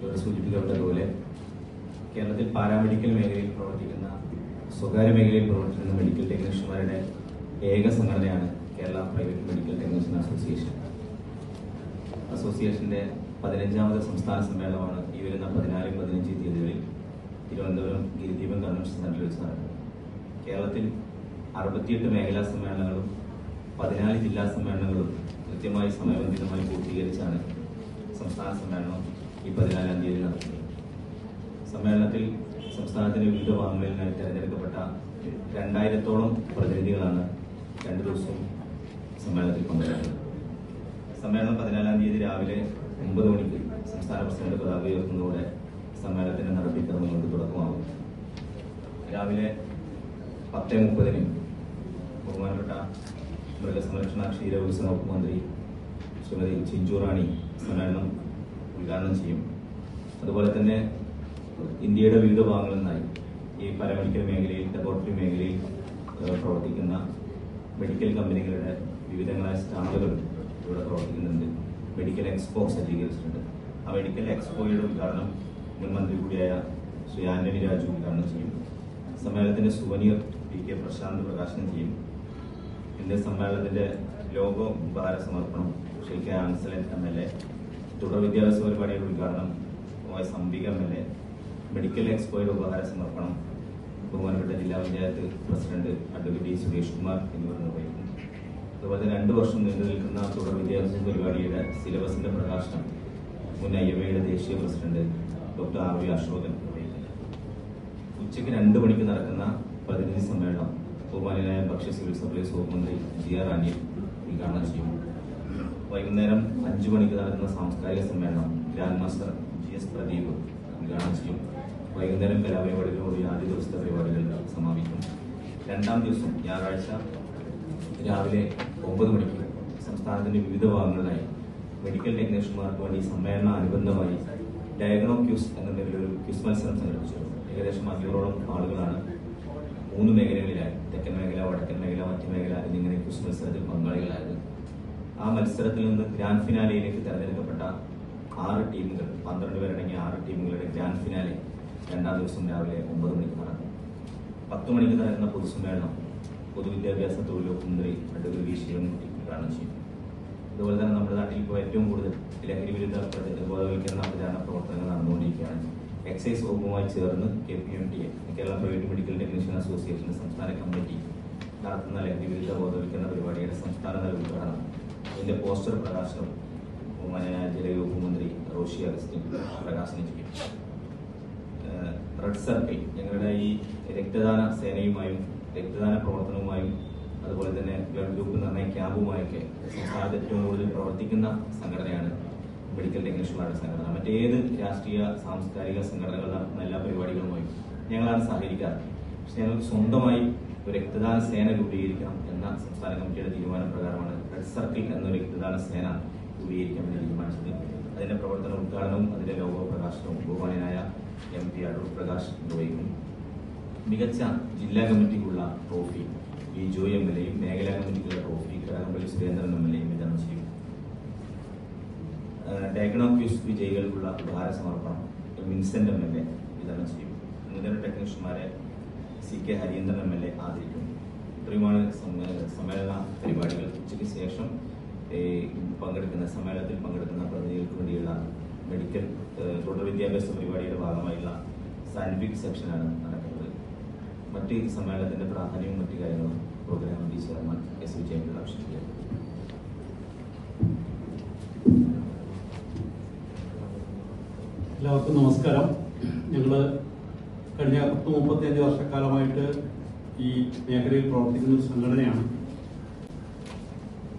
ഇവിടെ സൂചിപ്പിക്കപ്പെട്ടതുപോലെ കേരളത്തിൽ പാരാമെഡിക്കൽ മേഖലയിൽ പ്രവർത്തിക്കുന്ന സ്വകാര്യ മേഖലയിൽ പ്രവർത്തിക്കുന്ന മെഡിക്കൽ ടെക്നീഷ്യന്മാരുടെ ഏക സംഘടനയാണ് Kerala private medical technician association അസോസിയേഷന്റെ പതിനഞ്ചാമത് സംസ്ഥാന സമ്മേളനമാണ് ഈ വരുന്ന പതിനാല് പതിനഞ്ച് തീയതികളിൽ തിരുവനന്തപുരം ഗിരിദീപം കൺവെൻഷൻ സെന്ററിൽ വെച്ച് നടക്കുന്നത്. കേരളത്തിൽ അറുപത്തിയെട്ട് മേഖലാ സമ്മേളനങ്ങളും പതിനാല് ജില്ലാ സമ്മേളനങ്ങളും കൃത്യമായി സമയബന്ധിതമായി പൂർത്തീകരിച്ചാണ് സംസ്ഥാന സമ്മേളനം ഈ പതിനാലാം തീയതി നടക്കുന്നത് സമ്മേളനത്തിൽ സംസ്ഥാനത്തിന്റെ വിവിധ ഭാഗങ്ങളിലായി തെരഞ്ഞെടുക്കപ്പെട്ട രണ്ടായിരത്തോളം പ്രതിനിധികളാണ് രണ്ടു ദിവസവും സമ്മേളനത്തിൽ പങ്കെടുക്കുന്നത്. സമ്മേളനം പതിനാലാം തീയതി രാവിലെ ഒമ്പത് മണിക്ക് സംസ്ഥാന പ്രസിഡന്റ് പതാക ഉയർത്തുന്നതോടെ സമ്മേളനത്തിന്റെ നടപടിക്രമങ്ങൾക്ക് തുടക്കമാകും. രാവിലെ പത്ത് മുപ്പതിന് ബഹുമാനപ്പെട്ട മൃഗസംരക്ഷണ ക്ഷീരവികസന വകുപ്പ് മന്ത്രി ശ്രീമതി ചിഞ്ചു റാണി സമ്മേളനം ഉദ്ഘാടനം ചെയ്യും. അതുപോലെ തന്നെ ഇന്ത്യയുടെ വിവിധ ഭാഗങ്ങളിൽ നിന്നായി ഈ പാരാമെഡിക്കൽ മേഖലയിൽ ലബോറട്ടറി മേഖലയിൽ പ്രവർത്തിക്കുന്ന മെഡിക്കൽ കമ്പനികളുടെ വിവിധങ്ങളായ സ്റ്റാളുകൾ ഇവിടെ പ്രവർത്തിക്കുന്നുണ്ട്. മെഡിക്കൽ എക്സ്പോ സജ്ജീകരിച്ചിട്ടുണ്ട്. ആ മെഡിക്കൽ എക്സ്പോയുടെ ഉദ്ഘാടനം മുൻ മന്ത്രി കൂടിയായ ശ്രീ ആന്റണി രാജു ഉദ്ഘാടനം ചെയ്യും. സമ്മേളനത്തിന്റെ സുവനിയർ പി കെ പ്രശാന്ത് പ്രകാശനം ചെയ്യും. ഇന്ന് സമ്മേളനത്തിന്റെ ലോഗോ ഉപഹാര സമർപ്പണം Shri K Ansalan M L A തുടർ വിദ്യാഭ്യാസ പരിപാടിയുടെ ഉദ്ഘാടനം S Ambika M L A medical എക്സ്പോയുടെ ഉപഹാര സമർപ്പണം ബഹുമാനപ്പെട്ട ജില്ലാ പഞ്ചായത്ത് പ്രസിഡന്റ് അഡ്വക്കേറ്റ് സുരേഷ് കുമാർ എന്നിവർ നിർവഹിക്കും അതുപോലെ തന്നെ രണ്ടു വർഷം നീണ്ടു നിൽക്കുന്ന തുടർ വിദ്യാഭ്യാസ പരിപാടിയുടെ സിലബസിന്റെ പ്രകാശനം മുൻ ഐ ദേശീയ president doctor R V Ashokan നിർവഹിക്കും ഉച്ചയ്ക്ക് രണ്ട് മണിക്ക് നടക്കുന്ന പ്രതിനിധി സമ്മേളനം ബഹുമാനായ ഭക്ഷ്യ സിവിൽ സപ്ലൈസ് വകുപ്പ് മന്ത്രി ജി ആർ അനിൽ ഉദ്ഘാടനം ചെയ്യും. വൈകുന്നേരം അഞ്ചു മണിക്ക് നടക്കുന്ന സാംസ്കാരിക സമ്മേളനം grand master G S Pradeep ഉദ്ഘാടനം ചെയ്യും. വൈകുന്നേരം കലാപരിപാടികളോട് ആദ്യ ദിവസത്തെ പരിപാടികൾ സമാപിക്കും. രണ്ടാം ദിവസം ഞായറാഴ്ച രാവിലെ ഒമ്പത് മണിക്ക് സംസ്ഥാനത്തിന്റെ വിവിധ ഭാഗങ്ങളിലായി മെഡിക്കൽ ടെക്നീഷ്യന്മാർക്ക് വേണ്ടി സമ്മേളന അനുബന്ധമായി ഡയഗ്നോ ക്യൂസ് എന്ന പേരിൽ ഒരു ക്യൂസ് മത്സരം സംഘടിപ്പിച്ചിരുന്നു ഏകദേശം അഞ്ഞൂറോളം ആളുകളാണ് മൂന്ന് മേഖലകളിലായി. തെക്കൻ മേഖല വടക്കൻ മേഖല മധ്യ മേഖല എന്നിങ്ങനെ ക്യൂസ് മത്സരത്തിൽ പങ്കാളികളായത്. ആ മത്സരത്തിൽ നിന്ന് ഗ്രാൻഡ് ഫിനാലയിലേക്ക് തെരഞ്ഞെടുക്കപ്പെട്ട ആറ് ടീമുകൾ പന്ത്രണ്ട് പേരടങ്ങിയ ആറ് ടീമുകളുടെ ഗ്രാൻഡ് ഫിനാലെ രണ്ടാം ദിവസം രാവിലെ ഒമ്പത് മണിക്ക് നടക്കും. പത്ത് മണിക്ക് നടക്കുന്ന പൊതുസമ്മേളനം പൊതുവിദ്യാഭ്യാസ തൊഴിൽ വകുപ്പ് മന്ത്രി അഡ്വക്കേറ്റ് വി ശിവൻകുട്ടി ഉദ്ഘാടനം ചെയ്യും. അതുപോലെ തന്നെ നമ്മുടെ നാട്ടിൽ ഇപ്പോൾ ഏറ്റവും കൂടുതൽ ലഹരി വിരുദ്ധ ബോധവൽക്കരണ പ്രചാരണ പ്രവർത്തനങ്ങൾ നടന്നുകൊണ്ടിരിക്കുകയാണ്. എക്സൈസ് വകുപ്പുമായി ചേർന്ന് K P M T A Kerala private medical technician association സംസ്ഥാന കമ്മിറ്റി നടത്തുന്ന ലഹരി വിരുദ്ധ ബോധവൽക്കരണ പരിപാടിയുടെ സംസ്ഥാനതല ഉദ്ഘാടനം ഇതിന്റെ പോസ്റ്റർ പ്രകാശനം ബഹുമാനായ ജലവകുപ്പ് മന്ത്രി റോഷി അഗസ്റ്റിൻ പ്രകാശനം ചെയ്യും റെഡ് സർക്കിൾ ഞങ്ങളുടെ ഈ രക്തദാന സേനയുമായും രക്തദാന പ്രവർത്തനവുമായും അതുപോലെ തന്നെ ബ്ലഡ് ഗ്രൂപ്പ് നിർണയ ക്യാമ്പുമായൊക്കെ സംസ്ഥാനത്ത് ഏറ്റവും കൂടുതൽ പ്രവർത്തിക്കുന്ന സംഘടനയാണ് മെഡിക്കൽ ടെക്നീഷ്യന്മാരുടെ സംഘടന. മറ്റേത് രാഷ്ട്രീയ സാംസ്കാരിക സംഘടനകൾ നടത്തുന്ന എല്ലാ പരിപാടികളുമായും ഞങ്ങളാണ് സഹകരിക്കാറ്. പക്ഷെ ഞങ്ങൾക്ക് സ്വന്തമായി ഒരു രക്തദാന സേന രൂപീകരിക്കണം എന്ന സംസ്ഥാന കമ്മിറ്റിയുടെ തീരുമാനപ്രകാരമാണ് റെഡ് സർക്കിൾ എന്ന രക്തദാന സേന രൂപീകരിക്കാമെന്ന് തീരുമാനിച്ചത്. അതിന്റെ പ്രവർത്തന ഉദ്ഘാടനവും അതിന്റെ ലോഗോ പ്രകാശനവും ബഹുമാനായ എം പി അടൂർ പ്രകാശ് നിർവഹിക്കും. മികച്ച ജില്ലാ കമ്മിറ്റിക്കുള്ള trophy V Joy M L എയും മേഖലാ കമ്മിറ്റിക്കുള്ള trophy Kadakampally Surendran M L എയും വിതരണം ചെയ്യും. ഡയഗ്നോക്യൂസ് വിജയികൾക്കുള്ള ഉപഹാര സമർപ്പണം വിൻസെന്റ് എം എൽ എ വിതരണം ചെയ്യും. നൂതന ടെക്നീഷ്യന്മാരെ C K Harindran M L A ആദരിക്കും ഇത്രയുമാണ് സമ്മേ- സമ്മേളന പരിപാടികൾ. ഉച്ചയ്ക്ക് ശേഷം പങ്കെടുക്കുന്ന സമ്മേളനത്തിൽ പങ്കെടുക്കുന്ന പ്രതിനിധികൾക്ക് വേണ്ടിയുള്ള മെഡിക്കൽ തുടർ വിദ്യാഭ്യാസ പരിപാടിയുടെ ഭാഗമായുള്ള സയന്റിഫിക് സെക്ഷനാണ് നടക്കുന്നത്. മറ്റ് സമ്മേളനത്തിന്റെ പ്രാധാന്യവും മറ്റു കാര്യങ്ങളും programme D chairman S V Jayapilla എല്ലാവർക്കും നമസ്കാരം. ഞങ്ങൾ കഴിഞ്ഞ പത്ത് മുപ്പത്തിയഞ്ച് വർഷക്കാലമായിട്ട് ഈ മേഖലയിൽ പ്രവർത്തിക്കുന്ന ഒരു സംഘടനയാണ്.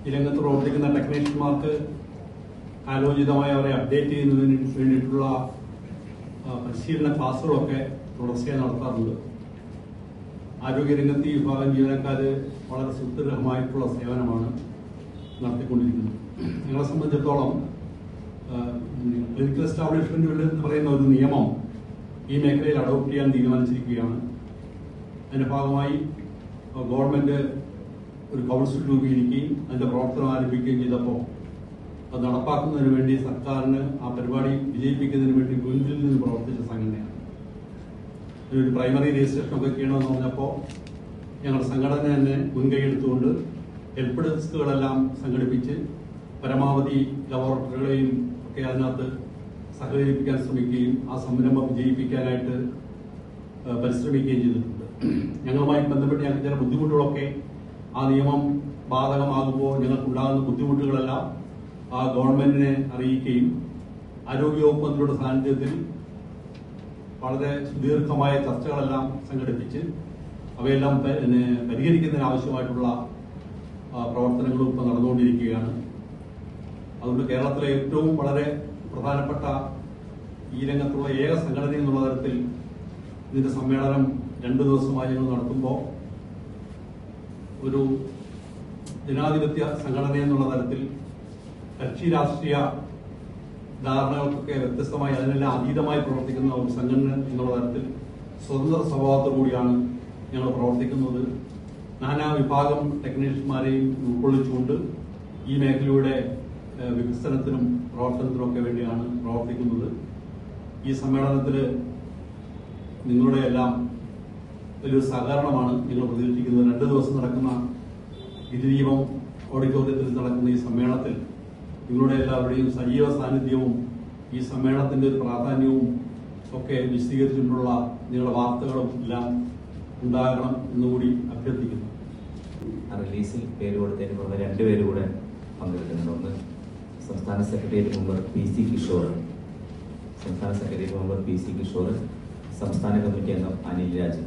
ഈ രംഗത്ത് പ്രവർത്തിക്കുന്ന ടെക്നീഷ്യന്മാർക്ക് ആലോചിതമായി അവരെ അപ്ഡേറ്റ് ചെയ്യുന്നതിന് വേണ്ടിയിട്ടുള്ള പരിശീലന ക്ലാസ്സുകളൊക്കെ തുടർച്ചയായി നടത്താറുണ്ട്. ആരോഗ്യരംഗത്ത് ഈ വിഭാഗം ജീവനക്കാർ വളരെ സുദൃഢമായിട്ടുള്ള സേവനമാണ് നടത്തിക്കൊണ്ടിരിക്കുന്നത്. ഞങ്ങളെ സംബന്ധിച്ചിടത്തോളം ക്ലിനിക്കൽ എസ്റ്റാബ്ലിഷ്മെന്റ് എന്ന് പറയുന്ന ഒരു നിയമം ഈ മേഖലയിൽ അഡോപ്റ്റ് ചെയ്യാൻ തീരുമാനിച്ചിരിക്കുകയാണ്. അതിന്റെ ഭാഗമായി ഗവൺമെന്റ് ഒരു കൗൺസിൽ രൂപീകരിക്കുകയും അതിന്റെ പ്രവർത്തനം ആരംഭിക്കുകയും ചെയ്തപ്പോൾ അത് നടപ്പാക്കുന്നതിന് വേണ്ടി സർക്കാരിന് ആ പരിപാടി വിജയിപ്പിക്കുന്നതിന് വേണ്ടി മുൻപിൽ നിന്ന് പ്രവർത്തിച്ച സംഘടനയാണ്. ഒരു പ്രൈമറി രജിസ്ട്രേഷൻ ഒക്കെ ചെയ്യണമെന്ന് പറഞ്ഞപ്പോൾ ഞങ്ങളുടെ സംഘടന തന്നെ മുൻകൈ എടുത്തുകൊണ്ട് ഹെൽപ്പ് ഡെസ്കുകളെല്ലാം സംഘടിപ്പിച്ച് പരമാവധി ലബോറട്ടറികളെയും ഒക്കെ അതിനകത്ത് സഹകരിപ്പിക്കാൻ ശ്രമിക്കുകയും ആ സംരംഭം വിജയിപ്പിക്കാനായിട്ട് പരിശ്രമിക്കുകയും ചെയ്തിട്ടുണ്ട്. ഞങ്ങളുമായി ബന്ധപ്പെട്ട് ഞങ്ങൾക്ക് ചില ബുദ്ധിമുട്ടുകളൊക്കെ ആ നിയമം ബാധകമാകുമ്പോൾ ഞങ്ങൾക്കുണ്ടാകുന്ന ബുദ്ധിമുട്ടുകളെല്ലാം ആ ഗവൺമെന്റിനെ അറിയിക്കുകയും ആരോഗ്യവകുപ്പ് മന്ത്രിയുടെ സാന്നിധ്യത്തിൽ വളരെ സുദീർഘമായ ചർച്ചകളെല്ലാം സംഘടിപ്പിച്ച് അവയെല്ലാം പിന്നെ പരിഹരിക്കുന്നതിന് ആവശ്യമായിട്ടുള്ള പ്രവർത്തനങ്ങളും ഇപ്പോൾ നടന്നുകൊണ്ടിരിക്കുകയാണ്. അതുകൊണ്ട് കേരളത്തിലെ ഏറ്റവും വളരെ പ്രധാനപ്പെട്ട ഈ രംഗത്തുള്ള ഏക സംഘടന എന്നുള്ള തരത്തിൽ ഇതിന്റെ സമ്മേളനം രണ്ടു ദിവസമായി ഞങ്ങൾ നടത്തുമ്പോൾ ഒരു ജനാധിപത്യ സംഘടന എന്നുള്ള തരത്തിൽ കക്ഷി രാഷ്ട്രീയ ധാരണകൾക്കൊക്കെ വ്യത്യസ്തമായി അതിനെല്ലാം അതീതമായി പ്രവർത്തിക്കുന്ന ഒരു സംഘടന എന്നുള്ള തരത്തിൽ സ്വതന്ത്ര സ്വഭാവത്തോടുകൂടിയാണ് ഞങ്ങൾ പ്രവർത്തിക്കുന്നത്. നാനാ വിഭാഗം ടെക്നീഷ്യന്മാരെയും ഉൾക്കൊള്ളിച്ചുകൊണ്ട് ഈ മേഖലയുടെ വികസനത്തിനും പ്രവർത്തനത്തിനും ഒക്കെ വേണ്ടിയാണ് പ്രവർത്തിക്കുന്നത്. ഈ സമ്മേളനത്തിൽ നിങ്ങളുടെ എല്ലാം വലിയൊരു സഹകരണമാണ് നിങ്ങൾ പ്രതീക്ഷിക്കുന്നത്. രണ്ട് ദിവസം നടക്കുന്ന ഇതിദീപം ഓഡിറ്റോറിയത്തിൽ നടക്കുന്ന ഈ സമ്മേളനത്തിൽ നിങ്ങളുടെ എല്ലാവരുടെയും സജീവ സാന്നിധ്യവും ഈ സമ്മേളനത്തിന്റെ ഒരു പ്രാധാന്യവും ഒക്കെ വിശദീകരിച്ചിട്ടുള്ള നിങ്ങളുടെ വാർത്തകളും എല്ലാം ഉണ്ടാകണം എന്നുകൂടി അഭ്യർത്ഥിക്കുന്നു. റിലീസിൽ പേര് കൊടുത്തതിന് പുറമെ രണ്ടുപേര് കൂടെ പങ്കെടുക്കുന്നുണ്ട്. ഒന്ന് സംസ്ഥാന secretariat member P C Kishore സംസ്ഥാന secretariat member P C Kishore സംസ്ഥാന കമ്മിറ്റി അംഗം അനിൽ രാജ്